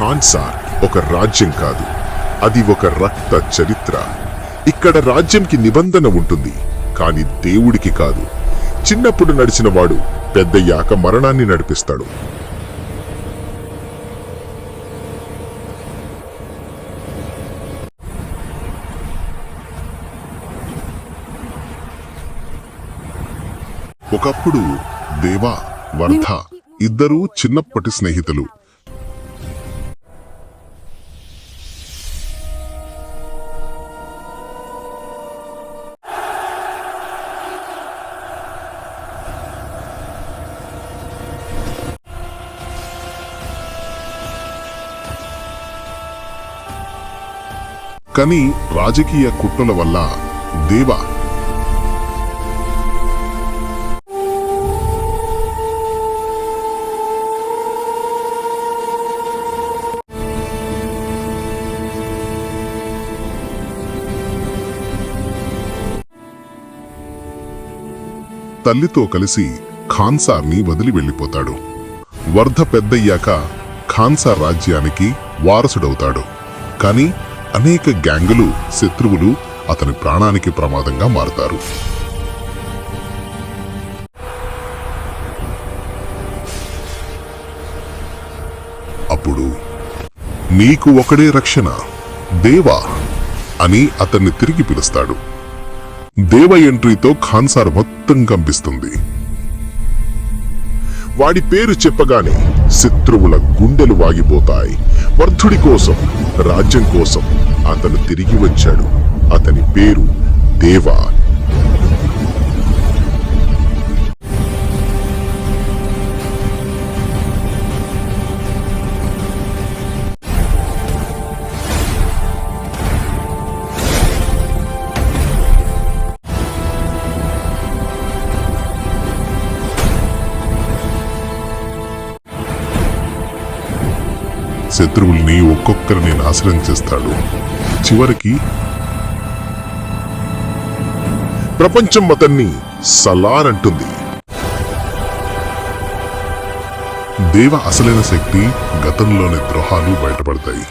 ఖాన్సార్ ఒక రాజ్యం కాదు. అది ఒక రక్త చరిత్ర. ఇక్కడ రాజ్యంకి నిబంధన ఉంటుంది కాని దేవుడికి కాదు. చిన్నప్పుడు నడిచిన వాడు పెద్దయ్యాక మరణాన్ని నడిపిస్తాడు. ఒకప్పుడు దేవా వర్ధ ఇద్దరూ చిన్నప్పటి స్నేహితులు. కానీ రాజకీయ కుట్రల వల్ల దేవ. తల్లితో కలిసి ఖాన్సార్ని వదిలి వెళ్ళిపోతాడు. వర్ధ పెద్దయ్యాక ఖాన్సార్ రాజ్యానికి వారసుడవుతాడు. కానీ అనేక గ్యాంగులు శత్రువులు అతని ప్రాణానికి ప్రమాదంగా మారతారు. అప్పుడు నీకు ఒకడే రక్షణ దేవా అని అతన్ని తిరిగి పిలుస్తాడు. దేవ ఎంట్రీతో ఖాన్సార్ మొత్తం కంపిస్తుంది వాడి పేరు చెప్పగానే శత్రువుల గుండెలు వాగిపోతాయి. వర్ధుడి కోసం రాజ్యం కోసం అతను తిరిగి వచ్చాడు. అతని పేరు దేవా శత్రువుల్ని ఒక్కొక్కరిని నాశనం చేస్తాడు. చివరికి ప్రపంచం అతన్ని సలారంటుంది దేవ అసలైన శక్తి గతంలోని ద్రోహాలు బయటపడతాయి.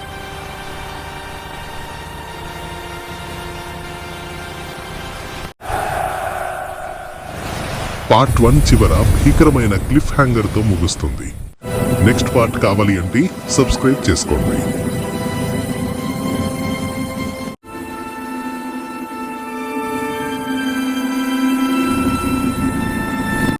పార్ట్ వన్ చివర భీకరమైన క్లిఫ్ హ్యాంగర్తో ముగుస్తుంది. నెక్స్ట్ పార్ట్ కావాలి అంటే సబ్స్క్రైబ్ చేసుకోండి.